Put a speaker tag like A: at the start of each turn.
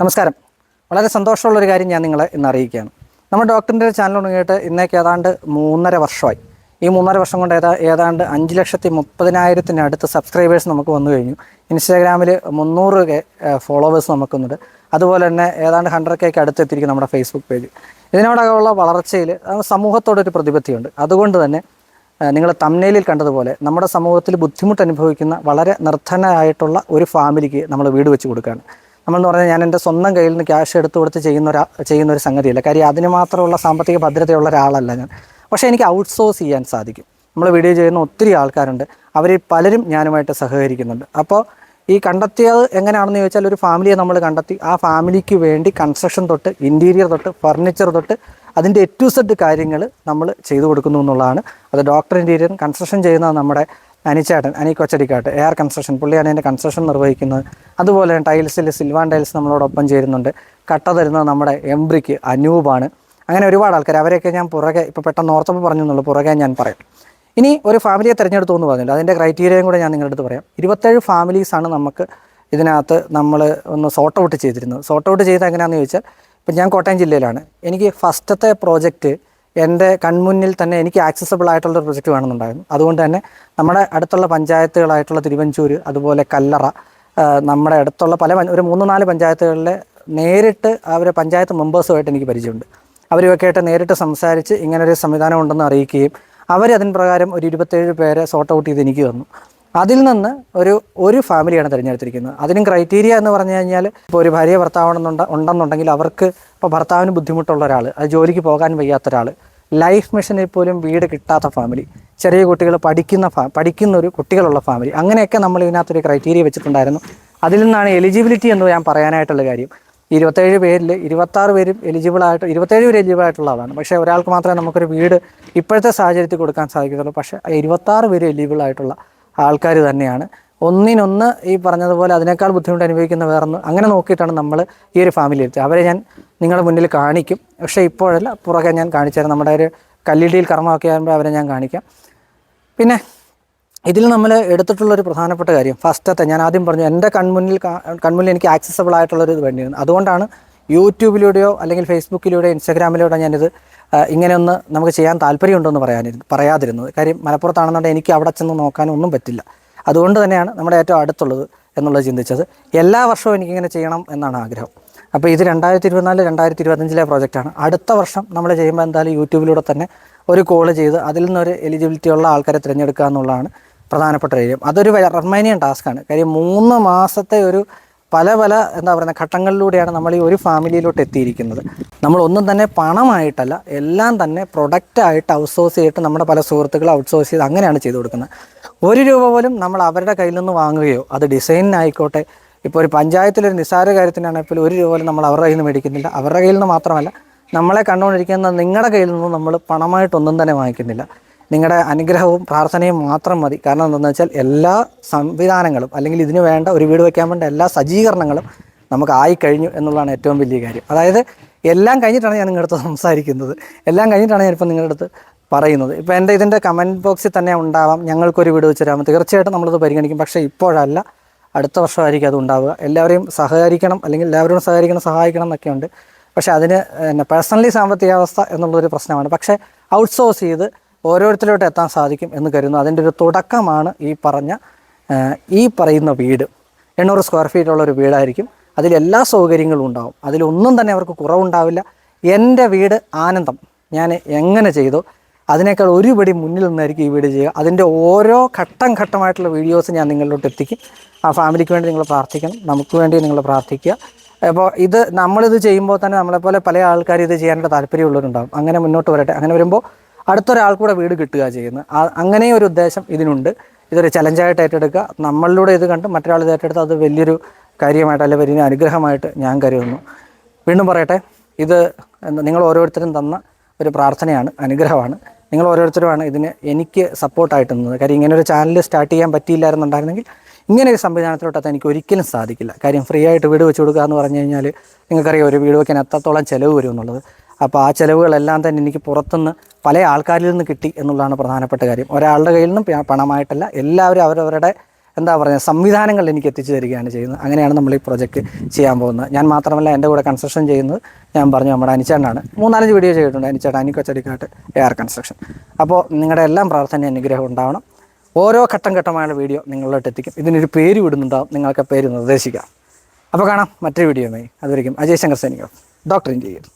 A: നമസ്കാരം. വളരെ സന്തോഷമുള്ള ഒരു കാര്യം ഞാൻ നിങ്ങളെ ഇന്ന് അറിയിക്കുകയാണ്. നമ്മുടെ ഡോക്ടറിന്റെ ചാനൽ തുടങ്ങിയിട്ട് ഇന്നേക്ക് ഏതാണ്ട് മൂന്നര വർഷമായി. ഈ മൂന്നര വർഷം കൊണ്ട് ഏതാ ഏതാണ്ട് അഞ്ച് ലക്ഷത്തി മുപ്പതിനായിരത്തിനടുത്ത് സബ്സ്ക്രൈബേഴ്സ് നമുക്ക് വന്നു കഴിഞ്ഞു. ഇൻസ്റ്റാഗ്രാമിൽ മുന്നൂറ് കെ ഫോളോവേഴ്സ് നമുക്കുന്നുണ്ട് അതുപോലെ തന്നെ ഏതാണ്ട് ഹൺഡ്രഡ് കെക്ക് അടുത്തെത്തിയിരിക്കും നമ്മുടെ ഫേസ്ബുക്ക് പേജ് ഇതിനോടകമുള്ള വളർച്ചയിൽ സമൂഹത്തോടൊരു പ്രതിബദ്ധതയുണ്ട് അതുകൊണ്ട് തന്നെ നിങ്ങൾ തമ്നയിലിൽ കണ്ടതുപോലെ നമ്മുടെ സമൂഹത്തിൽ ബുദ്ധിമുട്ട് അനുഭവിക്കുന്ന വളരെ നിർദ്ധനായിട്ടുള്ള ഒരു ഫാമിലിക്ക് നമ്മൾ വീട് വെച്ച് കൊടുക്കുകയാണ്. നമ്മളെന്ന് പറഞ്ഞാൽ ഞാൻ എന്റെ സ്വന്തം കയ്യിൽ നിന്ന് ക്യാഷ് എടുത്തു കൊടുത്ത് ചെയ്യുന്ന ഒരു ചെയ്യുന്ന ഒരു സംഗതിയല്ല. കാര്യം അതിന് മാത്രമുള്ള സാമ്പത്തിക ഭദ്രതയുള്ള ഒരാളല്ല ഞാൻ. പക്ഷേ എനിക്ക് ഔട്ട്സോഴ്സ് ചെയ്യാൻ സാധിക്കും. നമ്മൾ വീഡിയോ ചെയ്യുന്ന ഒത്തിരി ആൾക്കാരുണ്ട്. അവർ പലരും ഞാനുമായിട്ട് സഹകരിക്കുന്നുണ്ട്. അപ്പോൾ ഈ കണ്ടെത്തിയത് എങ്ങനെയാണെന്ന് ചോദിച്ചാൽ ഒരു ഫാമിലിയെ നമ്മൾ കണ്ടെത്തി. ആ ഫാമിലിക്ക് വേണ്ടി കൺസ്ട്രക്ഷൻ തൊട്ട് ഇന്റീരിയർ തൊട്ട് ഫർണിച്ചർ തൊട്ട് അതിന്റെ എ ടു സെഡ് കാര്യങ്ങൾ നമ്മൾ ചെയ്തു കൊടുക്കുന്നു എന്നുള്ളതാണ്. അത് ഡോക്ടർ ഇന്റീരിയർ കൺസ്ട്രക്ഷൻ ചെയ്യുന്നത് നമ്മുടെ അനിച്ചേട്ടൻ അനി കൊച്ചടിക്കാട്ട് എയർ കൺസ്ട്രക്ഷൻ പുള്ളിയാണ് എന്റെ കൺസ്ട്രക്ഷൻ നിർവഹിക്കുന്നത്. അതുപോലെ ടൈൽസിൽ സിൽവാൻ ടൈൽസ് നമ്മളോടൊപ്പം ചേരുന്നുണ്ട്. കട്ട തരുന്നത് നമ്മുടെ എംബ്രിക്ക് അനൂപാണ്. അങ്ങനെ ഒരുപാട് ആൾക്കാർ അവരെയൊക്കെ ഞാൻ പുറകെ ഇപ്പോൾ പെട്ടെന്ന് ഓർത്തപ്പോൾ പറഞ്ഞു എന്നുള്ളൂ പുറകെ ഞാൻ പറയാം. ഇനി ഒരു ഫാമിലിയെ തിരഞ്ഞെടുത്തു എന്ന് പറഞ്ഞില്ല അതിന്റെ ക്രൈറ്റീരിയയും കൂടെ ഞാൻ നിങ്ങളുടെ അടുത്ത് പറയാം. ഇരുപത്തേഴ് ഫാമിലീസാണ് നമുക്ക് ഇതിനകത്ത് നമ്മൾ ഒന്ന് സോർട്ട് ഔട്ട് ചെയ്തിരുന്നത്. സോർട്ട് ഔട്ട് ചെയ്ത് എങ്ങനെയാണെന്ന് ചോദിച്ചാൽ ഇപ്പം ഞാൻ കോട്ടയം ജില്ലയിലാണ്. എനിക്ക് ഫസ്റ്റത്തെ പ്രോജക്റ്റ് എന്റെ കൺമുന്നിൽ തന്നെ എനിക്ക് ആക്സസബിൾ ആയിട്ടുള്ള ഒരു പ്രൊജക്റ്റ് വേണമെന്നുണ്ടായിരുന്നു. അതുകൊണ്ട് തന്നെ നമ്മുടെ അടുത്തുള്ള പഞ്ചായത്തുകളായിട്ടുള്ള തിരുവഞ്ചൂർ അതുപോലെ കല്ലറ നമ്മുടെ അടുത്തുള്ള പല ഒരു മൂന്ന് നാല് പഞ്ചായത്തുകളിലെ നേരിട്ട് അവരെ പഞ്ചായത്ത് മെമ്പേഴ്സുമായിട്ട് എനിക്ക് പരിചയമുണ്ട്. അവരുമൊക്കെ ആയിട്ട് നേരിട്ട് സംസാരിച്ച് ഇങ്ങനൊരു സംവിധാനം ഉണ്ടെന്ന് അറിയിക്കുകയും അവർ പ്രകാരം ഒരു ഇരുപത്തേഴ് പേരെ സോർട്ട് ഔട്ട് ചെയ്ത് എനിക്ക് തന്നു. അതിൽ നിന്ന് ഒരു ഒരു ഫാമിലിയാണ് തിരഞ്ഞെടുത്തിരിക്കുന്നത്. അതിനും ക്രൈറ്റീരിയ എന്ന് പറഞ്ഞു കഴിഞ്ഞാൽ ഇപ്പോൾ ഒരു ഭാര്യ ഭർത്താവണമെന്നുണ്ട് ഉണ്ടെന്നുണ്ടെങ്കിൽ അവർക്ക് ഇപ്പോൾ ഭർത്താവിന് ബുദ്ധിമുട്ടുള്ള ഒരാൾ അത് ജോലിക്ക് പോകാൻ വയ്യാത്ത ഒരാൾ ലൈഫ് മിഷനിൽ പോലും വീട് കിട്ടാത്ത ഫാമിലി ചെറിയ കുട്ടികൾ പഠിക്കുന്ന ഫാ പഠിക്കുന്ന ഒരു കുട്ടികളുള്ള ഫാമിലി അങ്ങനെയൊക്കെ നമ്മൾ ഇതിനകത്തൊരു ക്രൈറ്റീരിയ വെച്ചിട്ടുണ്ടായിരുന്നു. അതിൽ നിന്നാണ് എലിജിബിലിറ്റി എന്ന് ഞാൻ പറയാനായിട്ടുള്ള കാര്യം. ഇരുപത്തേഴ് പേരിൽ ഇരുപത്താറ് പേരും എലിജിബിളായിട്ട് ഇരുപത്തേഴ് പേര് എലിജിബിൾ ആയിട്ടുള്ള ആളാണ്. പക്ഷേ ഒരാൾക്ക് മാത്രമേ നമുക്കൊരു വീട് ഇപ്പോഴത്തെ സാഹചര്യത്തിൽ കൊടുക്കാൻ സാധിക്കത്തുള്ളൂ. പക്ഷേ ഇരുപത്താറ് പേര് എലിജിബിൾ ആയിട്ടുള്ള ആൾക്കാർ തന്നെയാണ്. ഒന്നിനൊന്ന് ഈ പറഞ്ഞതുപോലെ അതിനേക്കാൾ ബുദ്ധിമുട്ട് അനുഭവിക്കുന്ന വേറൊന്ന് അങ്ങനെ നോക്കിയിട്ടാണ് നമ്മൾ ഈ ഒരു ഫാമിലി എടുത്തത് അവരെ ഞാൻ നിങ്ങളുടെ മുന്നിൽ കാണിക്കും. പക്ഷേ ഇപ്പോഴല്ല പുറകെ ഞാൻ കാണിച്ചു നമ്മുടെ ഒരു കല്ലിടിയിൽ കർമ്മമൊക്കെ ആകുമ്പോൾ അവരെ ഞാൻ കാണിക്കാം. പിന്നെ ഇതിൽ നമ്മൾ എടുത്തിട്ടുള്ള ഒരു പ്രധാനപ്പെട്ട കാര്യം ഫസ്റ്റത്തെ ഞാൻ ആദ്യം പറഞ്ഞു എന്റെ കൺമുന്നിൽ കൺമുന്നിൽ എനിക്ക് ആക്സസബിൾ ആയിട്ടുള്ളൊരു ഇത് വേണ്ടിയിരുന്നു. അതുകൊണ്ടാണ് യൂട്യൂബിലൂടെയോ അല്ലെങ്കിൽ ഫേസ്ബുക്കിലൂടെയോ ഇൻസ്റ്റാഗ്രാമിലൂടെ ഞാനിത് ഇങ്ങനെയൊന്ന് നമുക്ക് ചെയ്യാൻ താല്പര്യമുണ്ടെന്ന് പറയാനിരുന്നു പറയാതിരുന്നത് കാര്യം മലപ്പുറത്താണെന്നുണ്ടെങ്കിൽ എനിക്ക് അവിടെ ചെന്ന് നോക്കാനും ഒന്നും പറ്റില്ല. അതുകൊണ്ട് തന്നെയാണ് നമ്മുടെ ഏറ്റവും അടുത്തുള്ളത് എന്നുള്ളത് ചിന്തിച്ചത്. എല്ലാ വർഷവും എനിക്കിങ്ങനെ ചെയ്യണം എന്നാണ് ആഗ്രഹം. അപ്പോൾ ഇത് രണ്ടായിരത്തി ഇരുപത്തിനാല് രണ്ടായിരത്തി ഇരുപത്തഞ്ചിലെ പ്രോജക്റ്റാണ്. അടുത്ത വർഷം നമ്മൾ ചെയ്യുമ്പോൾ എന്തായാലും യൂട്യൂബിലൂടെ തന്നെ ഒരു കോൾ ചെയ്ത് അതിൽ നിന്നൊരു എലിജിബിലിറ്റി ഉള്ള ആൾക്കാരെ തിരഞ്ഞെടുക്കുക എന്നുള്ളതാണ് പ്രധാനപ്പെട്ട കാര്യം. അതൊരു റൊമാനിയൻ ടാസ്ക്കാണ് കാര്യം മൂന്ന് മാസത്തെ ഒരു പല പല എന്താ പറയുക ഘട്ടങ്ങളിലൂടെയാണ് നമ്മൾ ഈ ഒരു ഫാമിലിയിലോട്ട് എത്തിയിരിക്കുന്നത്. നമ്മൾ ഒന്നും തന്നെ പണമായിട്ടല്ല എല്ലാം തന്നെ പ്രൊഡക്റ്റായിട്ട് ഔട്ട്സോഴ്സ് ചെയ്തിട്ട് നമ്മുടെ പല സുഹൃത്തുക്കൾ ഔട്ട്സോഴ്സ് ചെയ്ത് അങ്ങനെയാണ് ചെയ്തു കൊടുക്കുന്നത്. ഒരു രൂപ പോലും നമ്മൾ അവരുടെ കയ്യിൽ നിന്ന് വാങ്ങുകയോ അത് ഡിസൈനിനായിക്കോട്ടെ ഇപ്പോൾ ഒരു പഞ്ചായത്തിലൊരു നിസ്സാര കാര്യത്തിനാണെങ്കിൽ ഒരു രൂപ പോലും നമ്മൾ അവരുടെ കയ്യിൽ നിന്ന് മേടിക്കുന്നില്ല. അവരുടെ കയ്യിൽ നിന്ന് മാത്രമല്ല നമ്മളെ കണ്ടുകൊണ്ടിരിക്കുന്ന നിങ്ങളുടെ കയ്യിൽ നിന്നും നമ്മൾ പണമായിട്ടൊന്നും തന്നെ വാങ്ങിക്കുന്നില്ല. നിങ്ങളുടെ അനുഗ്രഹവും പ്രാർത്ഥനയും മാത്രം മതി. കാരണം എന്താണെന്ന് വെച്ചാൽ എല്ലാ സംവിധാനങ്ങളും അല്ലെങ്കിൽ ഇതിന് വേണ്ട ഒരു വീട് വയ്ക്കാൻ വേണ്ട എല്ലാ സജ്ജീകരണങ്ങളും നമുക്ക് ആയി കഴിഞ്ഞു എന്നുള്ളതാണ് ഏറ്റവും വലിയ കാര്യം. അതായത് എല്ലാം കഴിഞ്ഞിട്ടാണ് ഞാൻ നിങ്ങളുടെ അടുത്ത് സംസാരിക്കുന്നത്. എല്ലാം കഴിഞ്ഞിട്ടാണ് ഞാനിപ്പോൾ നിങ്ങളുടെ അടുത്ത് പറയുന്നത്. ഇപ്പോൾ എന്റെ ഇതിന്റെ കമന്റ് ബോക്സിൽ തന്നെ ഉണ്ടാവാം. ഞങ്ങൾക്കൊരു വീട് വെച്ച് തരാമോ തീർച്ചയായിട്ടും നമ്മളത് പരിഗണിക്കും. പക്ഷേ ഇപ്പോഴല്ല. അടുത്ത വർഷമായിരിക്കും അത് ഉണ്ടാവുക. എല്ലാവരെയും സഹകരിക്കണം അല്ലെങ്കിൽ എല്ലാവരോടും സഹകരിക്കണം സഹായിക്കണം എന്നൊക്കെ ഉണ്ട്. പക്ഷേ അതിന് പിന്നെ പേഴ്സണലി സാമ്പത്തികാവസ്ഥ എന്നുള്ളൊരു പ്രശ്നമാണ്. പക്ഷേ ഔട്ട്സോഴ്സ് ചെയ്ത് ഓരോരുത്തരോട്ട് എത്താൻ സാധിക്കും എന്ന് കരുതുന്നു. അതിന്റെ ഒരു തുടക്കമാണ് ഈ പറഞ്ഞ ഈ പറയുന്ന വീട്. എണ്ണൂറ് സ്ക്വയർ ഫീറ്റ് ഉള്ള ഒരു വീടായിരിക്കും. അതിൽ എല്ലാ സൗകര്യങ്ങളും ഉണ്ടാവും. അതിലൊന്നും തന്നെ അവർക്ക് കുറവുണ്ടാവില്ല. എന്റെ വീട് ആനന്ദം. ഞാൻ എങ്ങനെ ചെയ്തു? അതിനേക്കാൾ ഒരുപടി മുന്നിൽ നിന്നായിരിക്കും ഈ വീട് ചെയ്യുക. അതിന്റെ ഓരോ ഘട്ടം ഘട്ടമായിട്ടുള്ള വീഡിയോസ് ഞാൻ നിങ്ങളിലോട്ട് എത്തിക്കും. ആ ഫാമിലിക്ക് വേണ്ടി നിങ്ങൾ പ്രാർത്ഥിക്കണം. നമുക്ക് വേണ്ടി നിങ്ങൾ പ്രാർത്ഥിക്കുക. അപ്പോൾ ഇത് നമ്മളിത് ചെയ്യുമ്പോൾ തന്നെ നമ്മളെപ്പോലെ പല ആൾക്കാർ ഇത് ചെയ്യാനുള്ള താല്പര്യമുള്ളവരുണ്ടാകും അങ്ങനെ മുന്നോട്ട് വരട്ടെ. അങ്ങനെ വരുമ്പോൾ അടുത്തൊരാൾ കൂടെ വീട് കിട്ടുക ചെയ്യുന്നത് അങ്ങനെ ഒരു ഉദ്ദേശം ഇതിനുണ്ട്. ഇതൊരു ചലഞ്ചായിട്ട് ഏറ്റെടുക്കുക. നമ്മളിലൂടെ ഇത് കണ്ട് മറ്റൊരാൾ ഇത് ഏറ്റെടുത്ത് അത് വലിയൊരു കാര്യമായിട്ട് അല്ലെങ്കിൽ വലിയ അനുഗ്രഹമായിട്ട് ഞാൻ കരുതുന്നു. വീണ്ടും പറയട്ടെ ഇത് നിങ്ങൾ ഓരോരുത്തരും തന്ന ഒരു പ്രാർത്ഥനയാണ് അനുഗ്രഹമാണ്. നിങ്ങൾ ഓരോരുത്തരുമാണ് ഇതിന് എനിക്ക് സപ്പോർട്ടായിട്ട് നിന്നത്. കാര്യം ഇങ്ങനെ ഒരു ചാനൽ സ്റ്റാർട്ട് ചെയ്യാൻ പറ്റിയില്ലായിരുന്നുണ്ടായിരുന്നെങ്കിൽ ഇങ്ങനെ ഒരു സംവിധാനത്തിലോട്ടത് എനിക്ക് ഒരിക്കലും സാധിക്കില്ല. കാര്യം ഫ്രീ ആയിട്ട് വീട് വെച്ച് കൊടുക്കുക എന്ന് പറഞ്ഞു കഴിഞ്ഞാൽ നിങ്ങൾക്കറിയാം ഒരു വീട് വയ്ക്കാൻ എത്രത്തോളം ചിലവ് വരും എന്നുള്ളത്. അപ്പോൾ ആ ചിലവുകളെല്ലാം തന്നെ എനിക്ക് പുറത്തുനിന്ന് പല ആൾക്കാരിൽ നിന്ന് കിട്ടി എന്നുള്ളതാണ് പ്രധാനപ്പെട്ട കാര്യം. ഒരാളുടെ കയ്യിൽ നിന്നും പണമായിട്ടല്ല എല്ലാവരും അവരവരുടെ എന്താ പറയുക സംവിധാനങ്ങൾ എനിക്ക് എത്തിച്ചു തരികയാണ് ചെയ്യുന്നത്. അങ്ങനെയാണ് നമ്മൾ ഈ പ്രൊജക്റ്റ് ചെയ്യാൻ പോകുന്നത്. ഞാൻ മാത്രമല്ല എന്റെ കൂടെ കൺസ്ട്രക്ഷൻ ചെയ്യുന്നത് ഞാൻ പറഞ്ഞു നമ്മുടെ അനിച്ചേട്ടനാണ്. മൂന്നാലഞ്ച് വീഡിയോ ചെയ്തിട്ടുണ്ട് അനിച്ചേട്ടൻ അനിക്കൊച്ചടിക്കാട്ട് എ ആർ കൺസ്ട്രക്ഷൻ അപ്പോൾ നിങ്ങളുടെ എല്ലാം പ്രാർത്ഥന അനുഗ്രഹം ഉണ്ടാവണം. ഓരോ ഘട്ടം ഘട്ടമായുള്ള വീഡിയോ നിങ്ങളിലോട്ട് എത്തിക്കും. ഇതിനൊരു പേര് വിടുന്നുണ്ടാവും. നിങ്ങൾക്ക് പേര് നിർദ്ദേശിക്കാം. അപ്പോൾ കാണാം മറ്റൊരു വീഡിയോയുമായി അതുവരെയും അജയ് ശങ്കർ സൈനിക ഡോക്ടർ ഇൻ ചെയ്യും